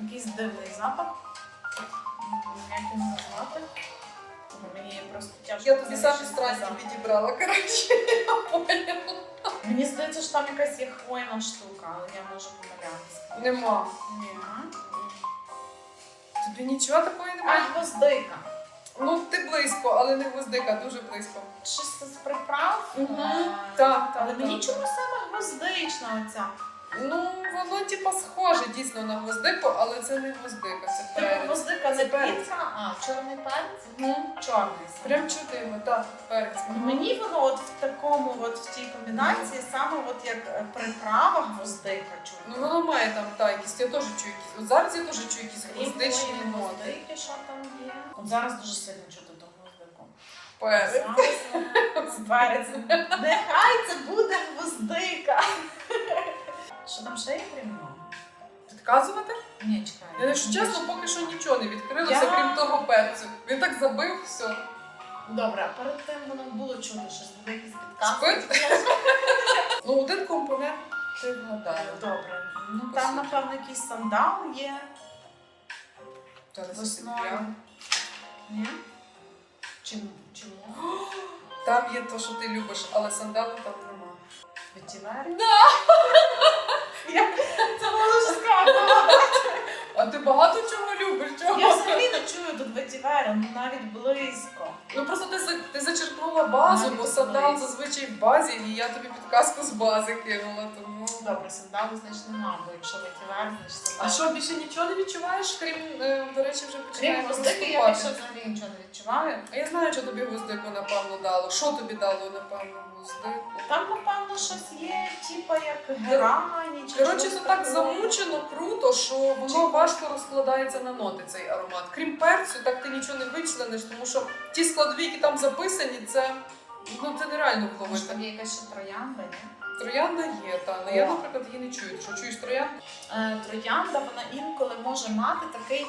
Якийсь дивний запах. Як його назвати? Мені просто тяжко. Я тобі самі щось странні підібрала, коротше, я поняла. Мені здається, що там якась є хвойна штука, але я можу помилятися. Нема. Ні. Тобі нічого такого А, немає? гвоздика. Ну, ти близько, але не гвоздика, дуже близько. Чисто з приправ. Мгм. Е, Так, Але так. мені так. чому саме гвоздична оця? Ну, воно типа схоже дійсно на гвоздику, але це не гвоздика, це Типу перець. гвоздика не Це перець. а чорний перець? Мгм. Чорний. саме. Прям чути його, так, перець. Мені воно от в такому, от в тій комбінації, саме от як е, приправа гвоздика Ну воно має там та якісь, я теж чую якісь. От зараз я теж чую якісь Крім гвоздичні тої ноти. гвоздики, що там є. От зараз дуже сильно чути ту гвоздику. Перець. Зараз перець. Нехай це буде гвоздика. Що там ще є крім нього? Підказувати? Ні, чекай. Я якщо чесно, поки що нічого не відкрилося, Я- крім того перцю. Він так забив, все. Добре, а перед тим воно було чути щось, буде якісь підказки. Спит? Ну, один компонент ти вгадаєш. Добре. Ну там, напевно, якийсь сандал є. Зараз я Ні? Чому? Чому? Там є те, що ти любиш, але сандалу там нема. Ветівер? Да! Я це було сказати. А ти багато чого любиш? Чого? Я взагалі не чую тут ветівера, ну навіть близько. Ну просто ти, за- ти зачерпнула базу, Навіть бо сандал близько. зазвичай в базі, і я тобі підказку з бази кинула, тому. Добре, сандалу, значить, нема, бо якщо ветівер, значить сандал. А що більше нічого не відчуваєш, крім, е, до речі, вже починає Крім гвоздики, я розступати? більше взагалі нічого не відчуваю. А я знаю, що тобі гвоздику, напевно, дало. Що тобі дало, напевно, гвоздику? Там, напевно, щось є, типа як герані чи Коротше, щось це так таке. замучено, круто, що воно важко розкладається на ноти цей аромат. Крім перцю, так ти нічого не вичлениш, тому що ті складові, які там записані, це, ну, це нереально вловити. там є якась ще троянда, ні? Троянда є, та але я, наприклад, її не чую. Що чуєш троянду? Е, троянда, вона інколи може мати такий,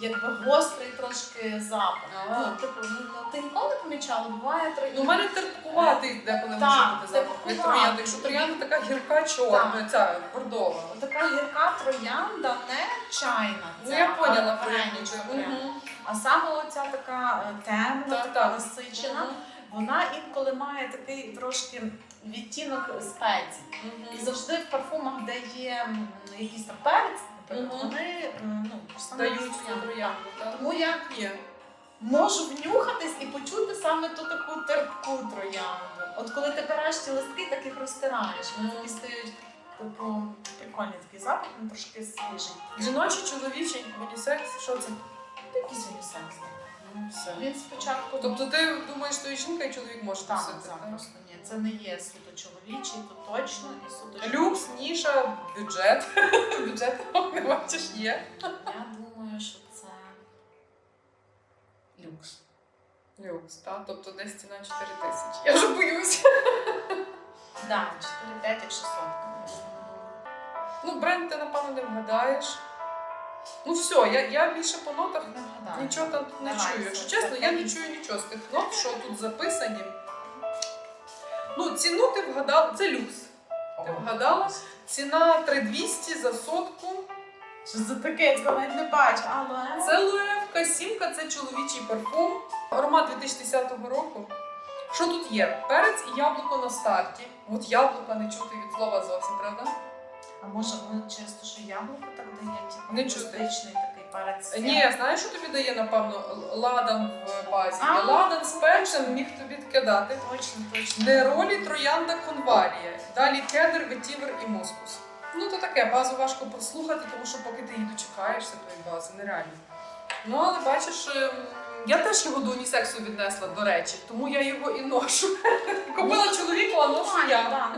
якби гострий трошки запах. Ну, типу, ну, ти ніколи помічала, буває троянда. Ну, у мене терпкуватий деколи може Так, бути запах від терпкуватий. троянди. Якщо троянда така гірка чорна, ця бордова. Така гірка троянда не чайна. Ну ця, я поняла а пряничка. Мгм. А саме оця така е, темна, Так, така так. насичена, вона інколи має такий трошки відтінок спецій. І завжди в парфумах, де є м, якийсь там перець, наприклад, Мгм. вони м, цю? Тому я Є. можу внюхатись і почути саме ту таку терпку троянду. От коли ти береш ці листки, так їх розтираєш. Вони такі стають, типу, прикольний такий запах, він трошки свіжий. Жіночий, чоловічий, унісекс, що це? Якийсь унісекс. Ну, все. Він спочатку Тобто ти думаєш, що і жінка, і чоловік може так, носити? так, так? просто ні. Це не є суто чоловічий, то точно і суто Люкс, ніша, бюджет. Бюджет не бачиш, є. Я думаю, що це люкс. Люкс, так. Тобто десь ціна 4 тисячі. Я вже боюся. Да, 4-5, якщо сотка. Ну, бренд ти, напевно, не вгадаєш. Ну все, я, я більше по нотах Не вгадаю. нічого там не Давай, чую. Якщо все, чесно, я не чую нічого з тих нот, що тут записані. Ну, ціну ти вгадала, це люкс. Ти вгадала? Ціна 3200 за. Що за таке, я цього навіть не бачу, але... Це Луевка Сімка, це чоловічий парфум. Аромат 2010 року. Що тут є? Перець і яблуко на старті. От яблука не чути від слова зовсім, правда? А може воно через те, що яблуко так дає, типу, Не чути. такий перець. Ні, знаєш, що тобі дає, напевно, л- ладан в базі. А, ладан з перцем міг тобі таке дати. Точно, точно. Неролі, троянда, конвалія. Далі кедр, ветівер і мускус. Ну то таке, базу важко послухати, тому що поки ти її дочекаєшся, тої бази, нереально. Ну, але бачиш, ем, я теж його до унісексу віднесла, до речі, тому я його і ношу. Купила чоловіку, а ношу я.